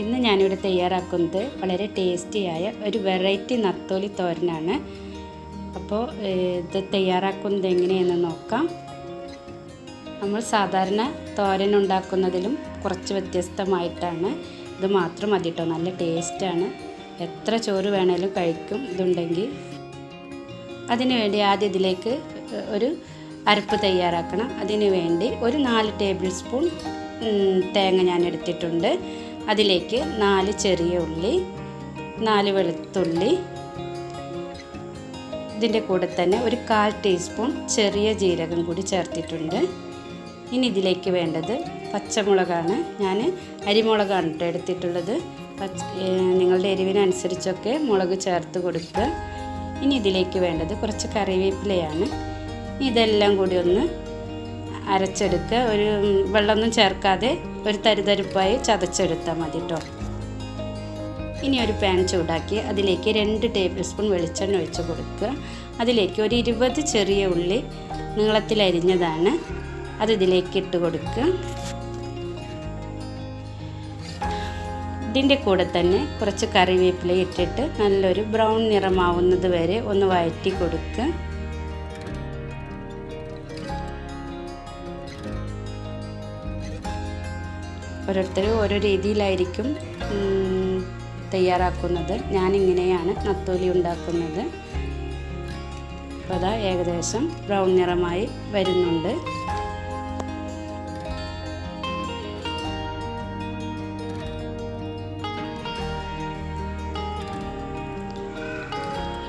ഇന്ന് ഞാനിവിടെ തയ്യാറാക്കുന്നത് വളരെ ടേസ്റ്റിയായ ഒരു വെറൈറ്റി നത്തോലി തോരനാണ്. അപ്പോൾ ഇത് തയ്യാറാക്കുന്നത് എങ്ങനെയെന്ന് നോക്കാം. നമ്മൾ സാധാരണ തോരൻ ഉണ്ടാക്കുന്നതിലും കുറച്ച് വ്യത്യസ്തമായിട്ടാണ്. ഇത് മാത്രം മതി കേട്ടോ നല്ല ടേസ്റ്റാണ് എത്ര ചോറ് വേണേലും കഴിക്കും ഇതുണ്ടെങ്കിൽ. അതിനുവേണ്ടി ആദ്യം ഇതിലേക്ക് ഒരു അരപ്പ് തയ്യാറാക്കണം. അതിനു വേണ്ടി ഒരു നാല് ടേബിൾ സ്പൂൺ തേങ്ങ ഞാൻ എടുത്തിട്ടുണ്ട്. അതിലേക്ക് നാല് ചെറിയ ഉള്ളി നാല് വെളുത്തുള്ളി ഇതിന്റെ കൂടെ തന്നെ ഒരു കാൽ ടീസ്പൂൺ ചെറിയ ജീരകം കൂടി ചേർത്തിട്ടുണ്ട്. ഇനി ഇതിലേക്ക് വേണ്ടത് പച്ചമുളകാണ്. ഞാൻ അരിമുളകാണ് കേട്ടോ എടുത്തിട്ടുള്ളത്. പച്ച നിങ്ങളുടെ എരിവിനനുസരിച്ചൊക്കെ മുളക് ചേർത്ത് കൊടുക്കുക. ഇനി ഇതിലേക്ക് വേണ്ടത് കുറച്ച് കറിവേപ്പിലയാണ്. ഇതെല്ലാം കൂടി ഒന്ന് അരച്ചെടുക്കുക ഒരു വെള്ളമൊന്നും ചേർക്കാതെ ഒരു തരിതരിപ്പായി ചതച്ചെടുത്താൽ മതി കേട്ടോ ഇനി ഒരു പാൻ ചൂടാക്കി അതിലേക്ക് രണ്ട് ടേബിൾ സ്പൂൺ വെളിച്ചെണ്ണ ഒഴിച്ച് കൊടുക്കുക. അതിലേക്ക് ഒരു ഇരുപത് ചെറിയ ഉള്ളി നീളത്തിൽ അരിഞ്ഞതാണ്. അത് ഇതിലേക്ക് ഇട്ട് കൊടുക്കുക. ഇതിന്റെ കൂടെ തന്നെ കുറച്ച് കറിവേപ്പില ഇട്ടിട്ട് നല്ലൊരു ബ്രൗൺ നിറമാവുന്നത് വരെ ഒന്ന് വഴറ്റി കൊടുക്കുക. ഓരോരുത്തരും ഓരോ രീതിയിലായിരിക്കും തയ്യാറാക്കുന്നത്. ഞാനിങ്ങനെയാണ് നത്തോലി ഉണ്ടാക്കുന്നത്. അപ്പോൾ അതാ ഏകദേശം ബ്രൗൺ നിറമായി വരുന്നുണ്ട്.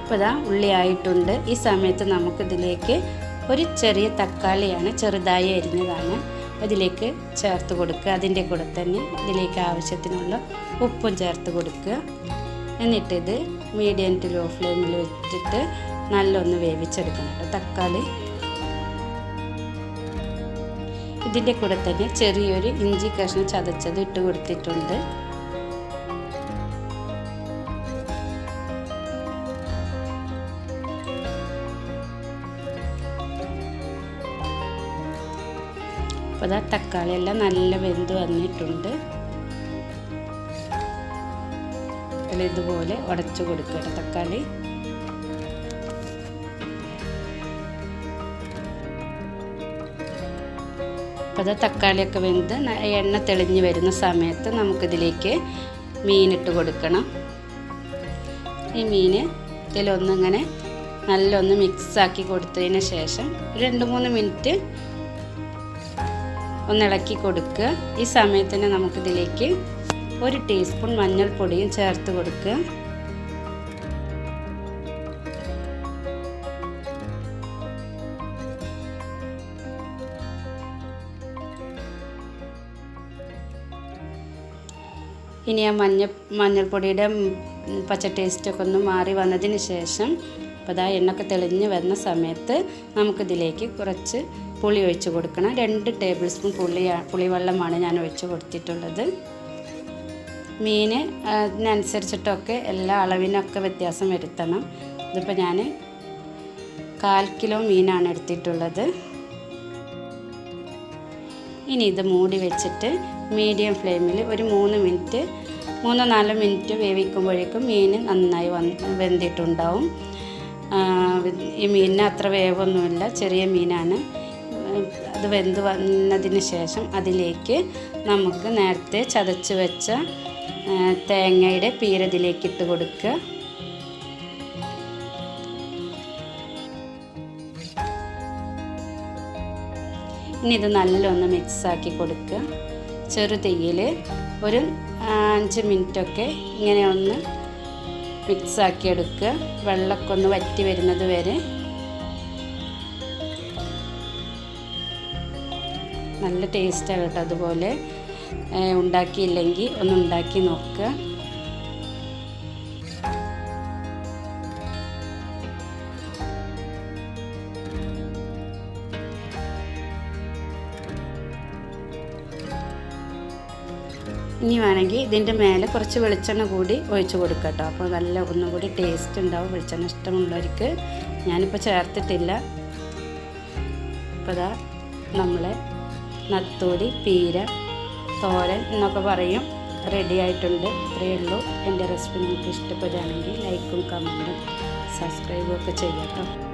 ഇപ്പോൾ ഇതാ ഉള്ളി ആയിട്ടുണ്ട്. ഈ സമയത്ത് നമുക്കിതിലേക്ക് ഒരു ചെറിയ തക്കാളിയാണ് ചെറുതായി അരിഞ്ഞതാണ്. അതിലേക്ക് ചേർത്ത് കൊടുക്കുക. അതിന്റെ കൂടെ തന്നെ ഇതിലേക്ക് ആവശ്യത്തിനുള്ള ഉപ്പും ചേർത്ത് കൊടുക്കുക. എന്നിട്ടിത് മീഡിയം ടു ലോ ഫ്ലെയിമിൽ വെച്ചിട്ട് നല്ലൊന്ന് വേവിച്ചെടുക്കണം കേട്ടോ തക്കാളി. ഇതിന്റെ കൂടെ തന്നെ ചെറിയൊരു ഇഞ്ചി കഷ്ണം ചതച്ചത് ഇട്ട് കൊടുത്തിട്ടുണ്ട്. അപ്പോൾ അതാ തക്കാളി എല്ലാം നല്ല വെന്ത് വന്നിട്ടുണ്ട്. ഇതുപോലെ ഉടച്ചു കൊടുക്കുക തക്കാളി. അപ്പോൾ അത് തക്കാളിയൊക്കെ വെന്ത് എണ്ണ തെളിഞ്ഞ് വരുന്ന സമയത്ത് നമുക്കിതിലേക്ക് മീനിട്ട് കൊടുക്കണം. ഈ മീൻ ഇതിലൊന്നിങ്ങനെ നല്ലൊന്ന് മിക്സാക്കി കൊടുത്തതിന് ശേഷം രണ്ട് മൂന്ന് മിനിറ്റ് ഒന്ന് ഇളക്കി കൊടുക്കുക. ഈ സമയത്ത് തന്നെ നമുക്കിതിലേക്ക് ഒരു ടീസ്പൂൺ മഞ്ഞൾപ്പൊടിയും ചേർത്ത് കൊടുക്കുക. ഇനി ആ മഞ്ഞ മഞ്ഞൾപ്പൊടിയുടെ പച്ച ടേസ്റ്റൊക്കെ ഒന്ന് മാറി വന്നതിന് ശേഷം അപ്പോൾ അതാ എണ്ണൊക്കെ തെളിഞ്ഞ് വരുന്ന സമയത്ത് നമുക്കിതിലേക്ക് കുറച്ച് പുളി ഒഴിച്ച് കൊടുക്കണം. രണ്ട് ടേബിൾ സ്പൂൺ പുളി പുളിവെള്ളമാണ് ഞാൻ ഒഴിച്ച് കൊടുത്തിട്ടുള്ളത്. മീൻ അതിനനുസരിച്ചിട്ടൊക്കെ എല്ലാ അളവിനൊക്കെ വ്യത്യാസം വരുത്തണം. ഇതിപ്പോൾ ഞാൻ കാൽ കിലോ മീനാണ് എടുത്തിട്ടുള്ളത്. ഇനി ഇത് മൂടി വെച്ചിട്ട് മീഡിയം ഫ്ലെയിമിൽ ഒരു മൂന്ന് മിനിറ്റ് മൂന്നോ നാലോ മിനിറ്റ് വേവിക്കുമ്പോഴേക്കും മീൻ നന്നായി വന്ന് വെന്തിട്ടുണ്ടാവും. ഈ മീനിന് അത്ര വേവൊന്നുമില്ല. ചെറിയ മീനാണ്. അത് വെന്ത് വന്നതിന് ശേഷം അതിലേക്ക് നമുക്ക് നേരത്തെ ചതച്ച് വെച്ച തേങ്ങയുടെ പീരതിലേക്ക് ഇട്ട് കൊടുക്കുക. ഇനി ഇത് നല്ലൊന്ന് മിക്സാക്കി കൊടുക്കുക. ചെറുതീയിൽ ഒരു അഞ്ച് മിനിറ്റൊക്കെ ഇങ്ങനെ ഒന്ന് മിക്സാക്കി എടുക്കുക വെള്ളമൊക്കെ ഒന്ന് വറ്റി വരുന്നത് വരെ. നല്ല ടേസ്റ്റാണ് കേട്ടോ അതുപോലെ. ഉണ്ടാക്കിയില്ലെങ്കിൽ ഒന്ന് ഉണ്ടാക്കി നോക്കുക. ഇനി വേണമെങ്കിൽ ഇതിന്റെ മേലെ കുറച്ച് വെളിച്ചെണ്ണ കൂടി ഒഴിച്ച് കൊടുക്കുക കേട്ടോ. അപ്പോൾ നല്ല ഒന്നും കൂടി ടേസ്റ്റ് ഉണ്ടാവും വെളിച്ചെണ്ണ ഇഷ്ടമുള്ളവർക്ക്. ഞാനിപ്പോൾ ചേർത്തിട്ടില്ല. അപ്പോൾ ഇതാ നമ്മളെ നത്തോലി പീര തോരൻ എന്നൊക്കെ പറയും. റെഡി ആയിട്ടുണ്ട്. ഇത്രയേ ഉള്ളൂ. എന്റെ റെസിപ്പി നിങ്ങൾക്ക് ഇഷ്ടപ്പെടുകയാണെങ്കിൽ ലൈക്കും കമന്റും സബ്സ്ക്രൈബും ഒക്കെ ചെയ്യാം കേട്ടോ.